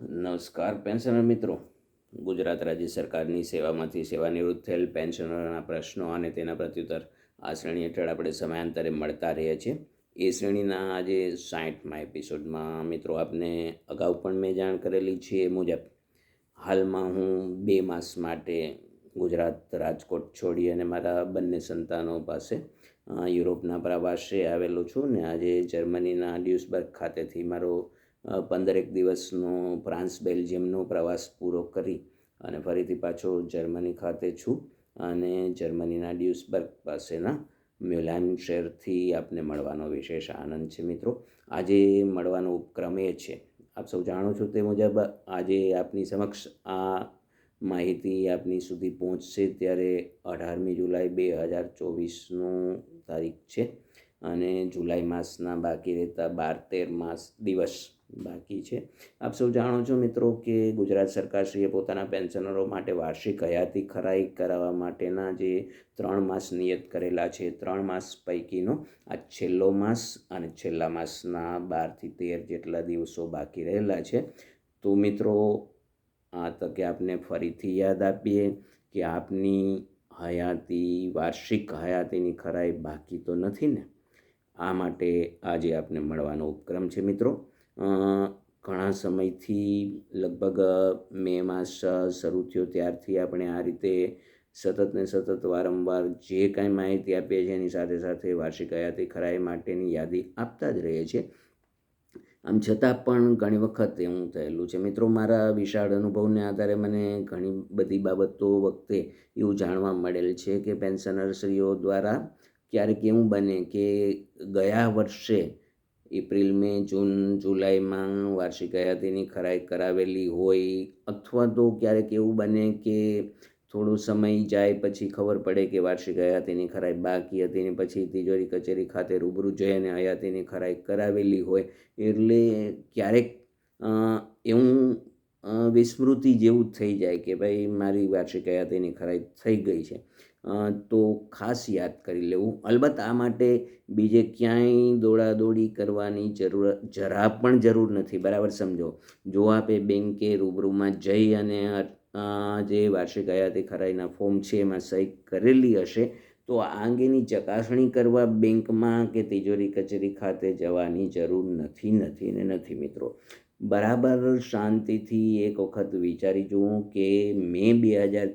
નમસ્કાર, પેન્શનર મિત્રો. ગુજરાત રાજ્ય સરકારની સેવામાંથી સેવાનિવૃત્ત થયેલ પેન્શનરોના પ્રશ્નો અને તેના પ્રત્યુત્તર આ શ્રેણી હેઠળ આપણે સમયાંતરે મળતા રહીએ છીએ. એ શ્રેણીના આજે સાઠમાં એપિસોડમાં મિત્રો આપને અગાઉ પણ મેં જાણ કરેલી છે એ મુજબ, હાલમાં હું બે માસ માટે ગુજરાત રાજકોટ છોડી અને મારા બંને સંતાનો પાસે યુરોપના પ્રવાસે આવેલો છું ને આજે જર્મનીના ડ્યુસબર્ગ ખાતેથી મારો પંદરેક દિવસનો ફ્રાન્સ બેલ્જિયમનો પ્રવાસ પૂરો કરી અને ફરીથી પાછો જર્મની ખાતે છું અને જર્મનીના ડ્યુસબર્ગ પાસેના મ્યુલાઇમ શહેરથી આપને મળવાનો વિશેષ આનંદ છે મિત્રો. આજે મળવાનો ઉપક્રમ એ છે. આપ સૌ જાણો છો તે મુજબ આજે આપની સમક્ષ આ માહિતી આપની સુધી પહોંચશે ત્યારે અઢારમી જુલાઈ બે હજાર ચોવીસનું તારીખ છે અને જુલાઈ માસના બાકી રહેતા બાર તેર માસ દિવસ બાકી છે. આપ સૌ જાણો છો મિત્રો કે ગુજરાત સરકારશ્રીએ પોતાના પેન્શનરો માટે વાર્ષિક હયાતી ખરાઈ કરાવવા માટેના જે ત્રણ માસ નિયત કરેલા છે, ત્રણ માસ પૈકીનો આ છેલ્લો માસ અને છેલ્લા માસના બારથી તેર જેટલા દિવસો બાકી રહેલા છે. તો મિત્રો, આ તકે આપને ફરીથી યાદ આપીએ કે આપની હયાતી, વાર્ષિક હયાતીની ખરાઈ બાકી તો નથી ને? આ માટે આજે આપને મળવાનો ઉપક્રમ છે મિત્રો. ઘણા સમયથી લગભગ મે માસ શરૂ થયો ત્યારથી આપણે આ રીતે સતત ને સતત વારંવાર જે કાંઈ માહિતી આપીએ છીએ એની સાથે સાથે વાર્ષિક હયાતી ખરાઈ માટેની યાદી આપતા જ રહીએ છીએ. આમ છતાં પણ ઘણી વખત એવું થયેલું છે. મિત્રો, મારા વિશાળ અનુભવને આધારે મને ઘણી બધી બાબતો વખતે એવું જાણવા મળેલ છે કે પેન્શનરશ્રીઓ દ્વારા ક્યારેક એવું બને કે ગયા વર્ષે એપ્રિલ, મે, જૂન, જુલાઈમાં વાર્ષિક હયાતીની ખરાઈ કરાવેલી હોય અથવા તો ક્યારેક એવું બને કે થોડો સમય જાય પછી ખબર પડે કે વાર્ષિક હયાતીની ખરાઈ બાકી હતી ને પછી તિજોરી કચેરી ખાતે રૂબરૂ જઈ અને હયાતીની ખરાઈ કરાવેલી હોય એટલે ક્યારેક એવું વિસ્મૃતિ જેવું થઈ જાય કે ભાઈ મારી વાર્ષિક હયાતીની ખરાઈ થઈ ગઈ છે. તો ખાસ યાદ કરી લેવું. અલબત્ત આ માટે બીજે ક્યાંય દોડાદોડી કરવાની જરૂર, જરા પણ જરૂર નથી. બરાબર સમજો? જો આપે બેંકે રૂબરૂમાં જઈ અને જે વાર્ષિક હયાતી ખરાઈના ફોર્મ છે એમાં સહી કરેલી હશે, તો આ અંગેની ચકાસણી કરવા બેંકમાં કે તિજોરી કચેરી ખાતે જવાની જરૂર નથી નથી ને નથી, મિત્રો. બરાબર શાંતિથી એક વખત વિચારી જુઓ કે મે બે હજાર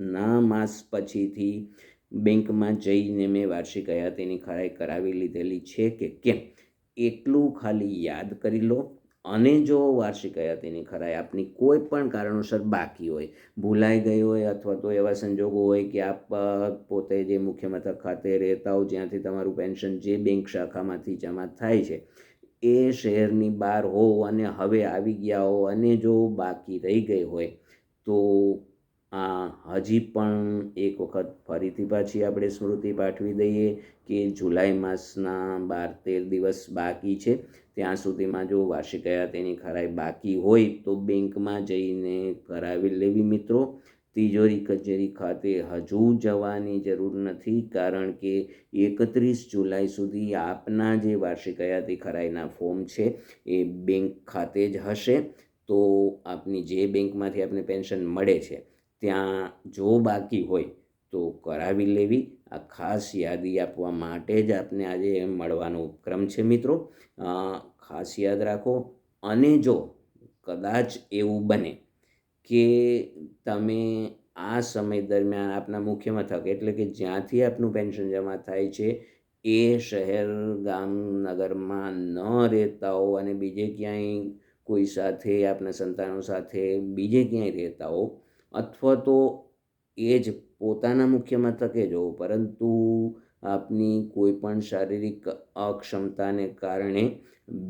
ચોવીસના માસ પછીથી બેંકમાં જઈને મેં વાર્ષિક હયાતીની ખરાઈ કરાવી લીધેલી છે કે કેમ? એટલું ખાલી યાદ કરી લો. અને જો વાર્ષિક હયાતીની ખરાઈ આપની કોઈ પણ કારણોસર બાકી હોય, ભૂલાઈ ગઈ હોય અથવા તો એવા સંજોગો હોય કે આપ પોતે જે મુખ્ય મથક ખાતે રહેતા હો, જ્યાંથી તમારું પેન્શન જે બેંક શાખામાંથી જમા થાય છે, એ શહેરની બહાર હો અને હવે આવી ગયા હો અને જો બાકી રહી ગઈ હોય, તો આ હજી પણ એક વખત ફરીથી પાછી આપણે સ્મૃતિ પાઠવી દઈએ કે જુલાઈ માસના બાર તેર દિવસ બાકી છે. ત્યાં સુધીમાં જો વાર્ષિક હયાતીની ખરાઈ બાકી હોય તો બેંકમાં જઈને કરાવી લેવી મિત્રો. તિજોરી કચેરી ખાતે હજુ જવાની જરૂર નથી કારણ કે એકત્રીસ જુલાઈ સુધી આપના જે વાર્ષિક હયાતી ખરાઈના ફોર્મ છે એ બેંક ખાતે જ હશે. તો આપની જે બેંકમાંથી આપને પેન્શન મળે છે ત્યાં જો બાકી હોય તો કરાવી લેવી. આ ખાસ યાદી આપવા માટે જ આપને આજે મળવાનો ઉપક્રમ છે મિત્રો. ખાસ યાદ રાખો, અને જો કદાચ એવું બને કે તમે આ સમય દરમિયાન આપના મુખ્ય મથક એટલે કે જ્યાંથી આપનું પેન્શન જમા થાય છે, એ શહેર, ગામ, નગરમાં ન રહેતા હો અને બીજે ક્યાંય કોઈ સાથે, આપના સંતાનો સાથે બીજે ક્યાંય રહેતા હો અથવા તો એ જ પોતાના મુખ્ય મથકે જ હો પરંતુ આપની કોઈ પણ શારીરિક અક્ષમતાને કારણે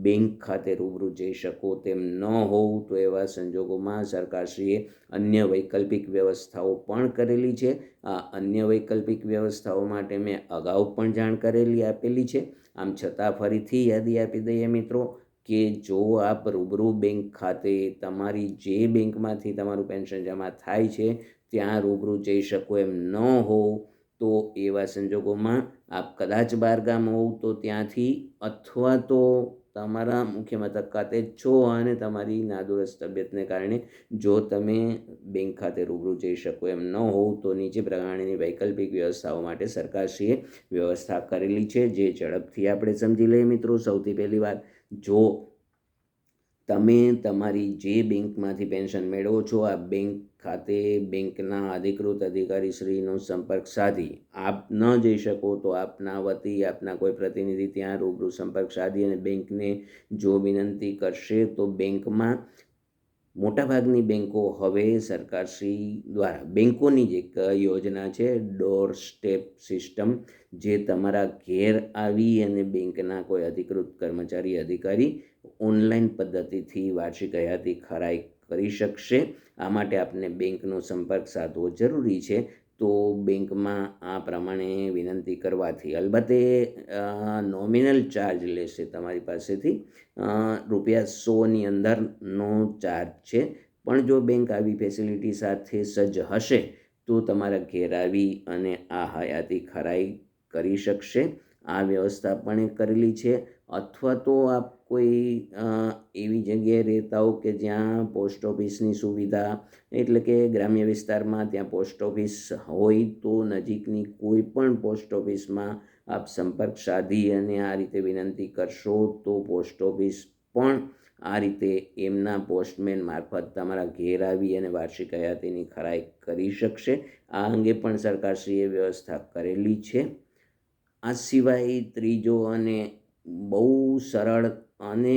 બેંક ખાતે રૂબરૂ જઈ શકો તેમ ન હોવ તો એવા સંજોગોમાં સરકારશ્રીએ અન્ય વૈકલ્પિક વ્યવસ્થાઓ પણ કરેલી છે. આ અન્ય વૈકલ્પિક વ્યવસ્થાઓ માટે મેં અગાઉ પણ જાણ કરેલી આપેલી છે. આમ છતાં ફરીથી યાદી આપી દઈએ મિત્રો. કે જો આપ રૂબરૂ બેંક ખાતે તમારી જે બેંકમાંથી તમારું પેન્શન જમા થાય છે, ત્યાં રૂબરૂ જઈ શકો એમ ન હોવ તો એવા સંજોગોમાં આપ કદાચ બહારગામ હોવ તો ત્યાંથી અથવા તો તમારા મુખ્ય મથક ખાતે જ છો અને તમારી નાદુરસ્ત તબિયતને કારણે જો તમે બેંક ખાતે રૂબરૂ જઈ શકો એમ ન હોવ, તો નીચે પ્રમાણેની વૈકલ્પિક વ્યવસ્થાઓ માટે સરકારશ્રીએ વ્યવસ્થા કરેલી છે, જે ઝડપથી આપણે સમજી લઈએ મિત્રો. સૌથી પહેલી વાત જો તમે તમારી જે બેંકમાંથી પેન્શન મેળવો છો, આ બેંક ખાતે બેંકના અધિકૃત અધિકારીશ્રીનો સંપર્ક સાધી. આપ ન જઈ શકો તો આપના વતી, આપના કોઈ પ્રતિનિધિ ત્યાં રૂબરૂ સંપર્ક સાધી અને બેંકને જો વિનંતી કરશે તો બેંકમાં મોટાભાગની બેન્કો હવે સરકારશ્રી દ્વારા બેન્કોની જે એક યોજના છે ડોર સ્ટેપ સિસ્ટમ, જે તમારા ઘેર આવી અને બેંકના કોઈ અધિકૃત કર્મચારી, અધિકારી ઓનલાઈન પદ્ધતિથી વાર્ષિક હયાતી ખરાઈ કરી શકશે. આ માટે આપને બેંકનો સંપર્ક સાધવો જરૂરી છે. તો બેંકમાં આ પ્રમાણે વિનંતી કરવાથી અલબત્ત નોમિનલ ચાર્જ લેશે તમારી પાસેથી. રૂપિયા સોની અંદરનો ચાર્જ છે. પણ જો બેંક આવી ફેસિલિટી સાથે સજ્જ હશે, તો તમારા ઘેર આવી અને આ હયાતી ખરાઈ કરી શકશે. આ વ્યવસ્થા પણ કરેલી છે. અથવા તો આપ કોઈ એવી જગ્યાએ રહેતા હો કે જ્યાં પોસ્ટ ઓફિસની સુવિધા, એટલે કે ગ્રામ્ય વિસ્તારમાં ત્યાં પોસ્ટ ઓફિસ હોય તો નજીકની કોઈ પણ પોસ્ટ ઓફિસમાં આપ સંપર્ક સાધી અને આ રીતે વિનંતી કરશો તો પોસ્ટ ઓફિસ પણ આ રીતે એમના પોસ્ટમેન મારફત તમારા ઘેર આવી અને વાર્ષિક હયાતીની ખરાઈ કરી શકશે. આ અંગે પણ સરકારશ્રીએ વ્યવસ્થા કરેલી છે. આ સિવાય ત્રીજો અને બહુ સરળ અને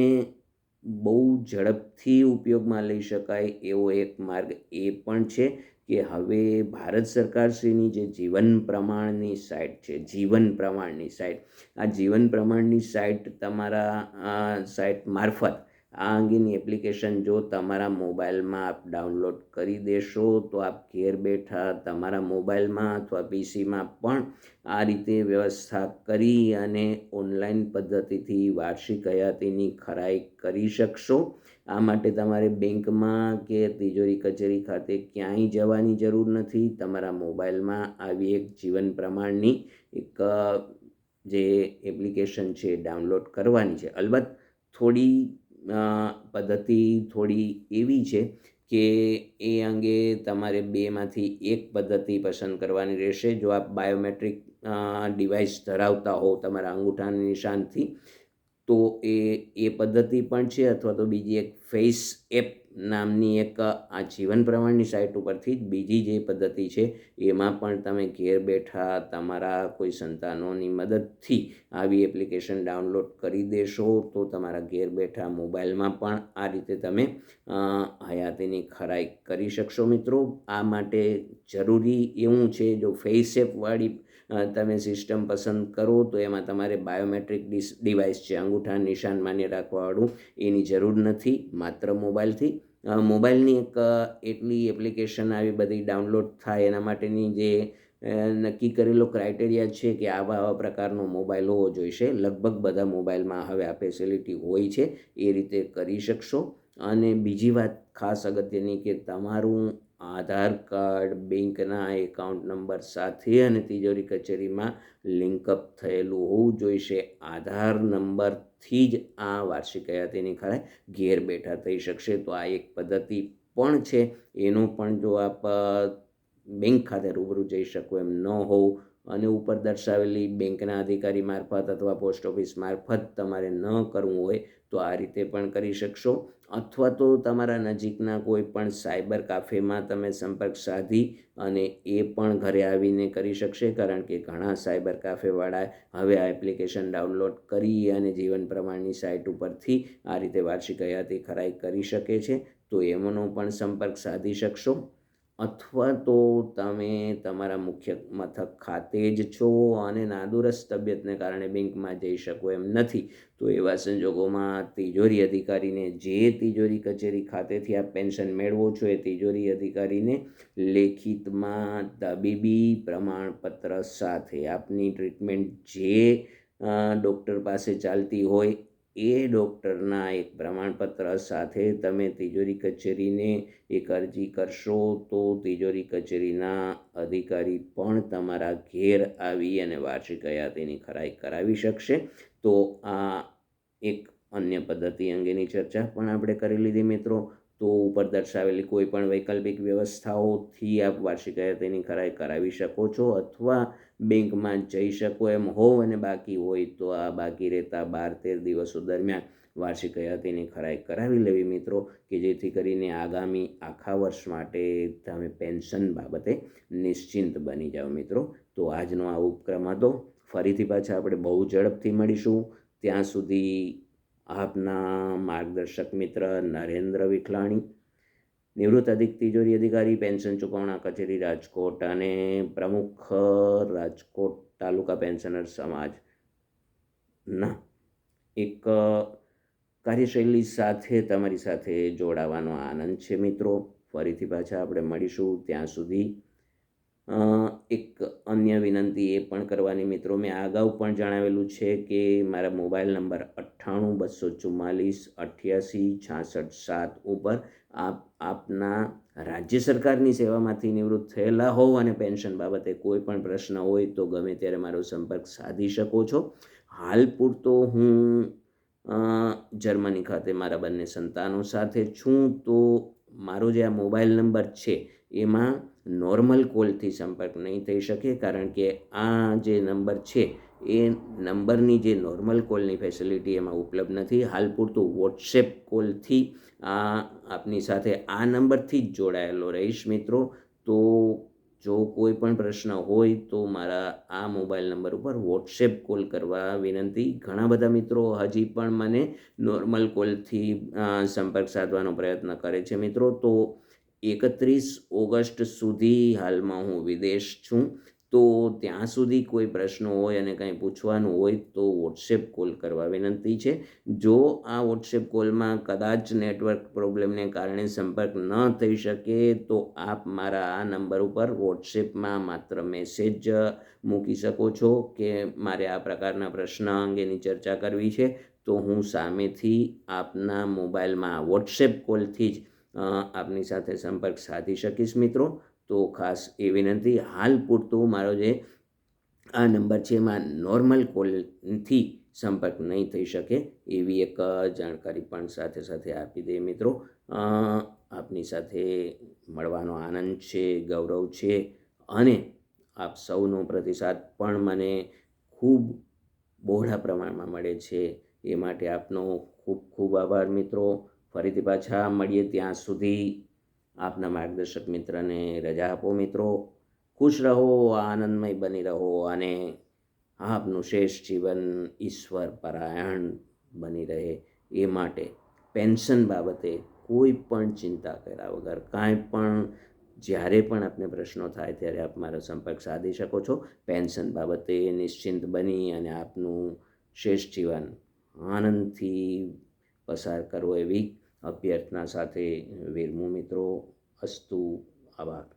બહુ ઝડપથી ઉપયોગમાં લઈ શકાય એવો એક માર્ગ એ પણ છે કે હવે ભારત સરકારશ્રીની જે જીવન પ્રમાણની સાઇટ છે, જીવન પ્રમાણની સાઇટ. આ જીવન પ્રમાણની સાઇટ તમારા સાઇટ મારફત આ અંગેની એપ્લિકેશન જો તમારા મોબાઈલમાં આપ ડાઉનલોડ કરી દેશો, તો આપ ઘેર બેઠા તમારા મોબાઈલમાં અથવા પીસીમાં પણ આ રીતે વ્યવસ્થા કરી અને ઓનલાઈન પદ્ધતિથી વાર્ષિક હયાતીની ખરાઈ કરી શકશો. આ માટે તમારે બેંકમાં કે તિજોરી કચેરી ખાતે ક્યાંય જવાની જરૂર નથી. તમારા મોબાઈલમાં આવી એક જીવન પ્રમાણની એક જે એપ્લિકેશન છે ડાઉનલોડ કરવાની છે. અલબત્ત થોડી પદ્ધતિ થોડી એવી છે કે એ અંગે તમારે બેમાંથી એક પદ્ધતિ પસંદ કરવાની રહેશે. જો આપ બાયોમેટ્રિક ડિવાઇસ ધરાવતા હો તમારા અંગૂઠાના નિશાનથી, તો એ એ પદ્ધતિ પણ છે અથવા તો બીજી એક ફેસ એપ નામની એક, આ જીવન પ્રમાણની સાઇટ ઉપરથી જ બીજી જે પદ્ધતિ છે, એમાં પણ તમે ઘેર બેઠા તમારા કોઈ સંતાનોની મદદથી આવી એપ્લિકેશન ડાઉનલોડ કરી દેશો, તો તમારા ઘેર બેઠા મોબાઈલમાં પણ આ રીતે તમે હયાતીની ખરાઈ કરી શકશો મિત્રો. આ માટે જરૂરી એવું છે, જો ફેસ એપવાળી તમે સિસ્ટમ પસંદ કરો તો એમાં તમારે બાયોમેટ્રિક ડિસ, ડિવાઇસ છે, અંગૂઠા નિશાન માન્ય રાખવાવાળું, એની જરૂર નથી, માત્ર મોબાઈલથી. મોબાઈલની એક એટલી એપ્લિકેશન આવી બધી ડાઉનલોડ થાય એના માટેની જે નક્કી કરેલો ક્રાઇટેરિયા છે કે આવા આવા પ્રકારનો મોબાઈલ હોવો જોઈશે. લગભગ બધા મોબાઈલમાં હવે આ ફેસિલિટી હોય છે, એ રીતે કરી શકશો. અને બીજી વાત ખાસ અગત્યની કે તમારું આધાર કાર્ડ, બેંકના એકાઉન્ટ નંબર સાથે અને તિજોરી કચેરીમાં લિંકઅપ થયેલું હોવું જોઈશે. આધાર નંબરથી જ આ વાર્ષિક હયાતીની ખરાઈ ઘેર બેઠા થઈ શકશે. તો આ એક પદ્ધતિ પણ છે. એનો પણ જો આપ બેંક ખાતે રૂબરૂ જઈ શકો એમ ન હોવ અને ઉપર દર્શાવેલી બેંકના અધિકારી મારફત અથવા પોસ્ટ ઓફિસ મારફત તમારે ન કરવું હોય તો આ રીતે પણ કરી શકશો. અથવા તો તમારા નજીકના કોઈ પણ સાયબર કાફેમાં તમે સંપર્ક સાધી અને એ પણ ઘરે આવીને કરી શકશે, કારણ કે ઘણા સાયબર કાફેવાળા હવે આ એપ્લિકેશન ડાઉનલોડ કરી અને જીવન પ્રમાણની સાઇટ ઉપરથી આ રીતે વાર્ષિક હયાતી ખરાઈ કરી શકે છે. તો એમનો પણ સંપર્ક સાધી શકશો. અથવા તો તમે તમારા મુખ્ય મથક ખાતે જ છો અને નાદુરસ્ત તબિયતને કારણે બેંકમાં જઈ શકો એમ નથી. તો એવા સંજોગોમાં તિજોરી અધિકારીને જે તિજોરી કચેરી ખાતેથી આપ પેન્શન મેળવો છો એ તિજોરી અધિકારીને લેખિતમાં તબીબી પ્રમાણપત્ર સાથે આપની ટ્રીટમેન્ટ જે ડૉક્ટર પાસે ચાલતી હોય એ ડૉક્ટરના એક પ્રમાણપત્ર સાથે તમે તિજોરી કચેરીને એક અરજી કરશો તો તિજોરી કચેરીના અધિકારી પણ તમારા ઘેર આવી અને વાર્ષિક હયાતીની ખરાઈ કરાવી શકશે. તો આ એક અન્ય પદ્ધતિ અંગેની ચર્ચા પણ આપણે કરી લીધી મિત્રો. તો ઉપર દર્શાવેલી કોઈ પણ વૈકલ્પિક વ્યવસ્થાઓથી આપ વાર્ષિક હયાતીની ખરાઈ કરાવી શકો છો અથવા બેંકમાં જઈ શકો એમ હોવ અને બાકી હોય તો આ બાકી રહેતા બાર તેર દિવસો દરમિયાન વાર્ષિક હયાતીની ખરાઈ કરાવી લેવી મિત્રો, કે જેથી કરીને આગામી આખા વર્ષ માટે તમે પેન્શન બાબતે નિશ્ચિંત બની જાઓ મિત્રો. તો આજનો આ ઉપક્રમ હતો. ફરીથી પાછા આપણે બહુ ઝડપથી મળીશું. ત્યાં સુધી આપના માર્ગદર્શક મિત્ર નરેન્દ્ર વિઠલાણી નિવૃત્ત અધિક તિજોરી અધિકારી, પેન્શન ચૂકવણા કચેરી, રાજકોટ અને પ્રમુખ રાજકોટ તાલુકા પેન્શનર સમાજના એક કાર્યશૈલી સાથે તમારી સાથે જોડાવાનો આનંદ છે મિત્રો. ફરીથી પાછા આપણે મળીશું ત્યાં સુધી. એક અન્ય વિનંતી એ પણ કરવાની. મિત્રો, મેં અગાઉ પણ જણાવેલું છે કે મારા મોબાઈલ નંબર અઠ્ઠાણું, બસો ચુમ્માલીસ, અઠ્યાસી, છાસઠ, સાત ઉપર આપ, આપના રાજ્ય સરકારની સેવામાંથી નિવૃત્ત થયેલા હોવ અને પેન્શન બાબતે કોઈ પણ પ્રશ્ન હોય તો ગમે ત્યારે મારો સંપર્ક સાધી શકો છો. હાલ પૂરતો હું જર્મની ખાતે મારા બંને સંતાનો સાથે છું. તો મારો જે આ મોબાઈલ નંબર છે એમાં નોર્મલ કોલથી સંપર્ક નહીં થઈ શકે, કારણ કે આ જે નંબર છે, એ નંબરની જે નોર્મલ કોલની ફેસિલિટી એમાં ઉપલબ્ધ નથી. હાલ પૂરતું વોટ્સએપ કોલથી આ આપની સાથે આ નંબરથી જ જોડાયેલો રહીશ મિત્રો. તો જો કોઈ પણ પ્રશ્ન હોય તો મારા આ મોબાઈલ નંબર ઉપર વોટ્સએપ કોલ કરવા વિનંતી. ઘણા બધા મિત્રો હજી પણ મને નોર્મલ કોલથી સંપર્ક સાધવાનો પ્રયત્ન કરે છે મિત્રો. તો એકત્રીસ ઓગસ્ટ સુધી હાલમાં હું વિદેશ છું. તો ત્યાં સુધી કોઈ પ્રશ્નો હોય અને કંઈ પૂછવાનું હોય તો વોટ્સએપ કોલ કરવા વિનંતી છે. જો આ વોટ્સએપ કોલમાં કદાચ નેટવર્ક પ્રોબ્લેમને કારણે સંપર્ક ન થઈ શકે, તો આપ મારા આ નંબર ઉપર વોટ્સએપમાં માત્ર મેસેજ મૂકી શકો છો કે મારે આ પ્રકારના પ્રશ્ન અંગેની ચર્ચા કરવી છે. તો હું સામેથી આપના મોબાઈલમાં વોટ્સએપ કોલથી જ આપની સાથે સંપર્ક સાધી શકીશ મિત્રો. તો ખાસ એ વિનંતી, હાલ પૂરતું મારો જે આ નંબર છે એમાં નોર્મલ કોલથી સંપર્ક નહીં થઈ શકે એવી એક જાણકારી પણ સાથે સાથે આપી દે મિત્રો. આપની સાથે મળવાનો આનંદ છે, ગૌરવ છે અને આપ સૌનો પ્રતિસાદ પણ મને ખૂબ બહોળા પ્રમાણમાં મળે છે. એ માટે આપનો ખૂબ ખૂબ આભાર મિત્રો. ફરીથી પાછા મળીએ ત્યાં સુધી આપના માર્ગદર્શક મિત્રને રજા આપો મિત્રો. ખુશ રહો, આનંદમય બની રહો અને આપનું શેષ જીવન ઈશ્વર પરાયણ બની રહે એ માટે પેન્શન બાબતે કોઈ પણ ચિંતા કર્યા વગર, કાંઈ પણ જ્યારે પણ આપને પ્રશ્નો થાય ત્યારે આપ મારો સંપર્ક સાધી શકો છો. પેન્શન બાબતે નિશ્ચિંત બની અને આપનું શેષ જીવન આનંદથી પસાર કરવો એવી અભ્યર્થના સાથે વીરમુ મિત્રો અસ્તુ આભાર.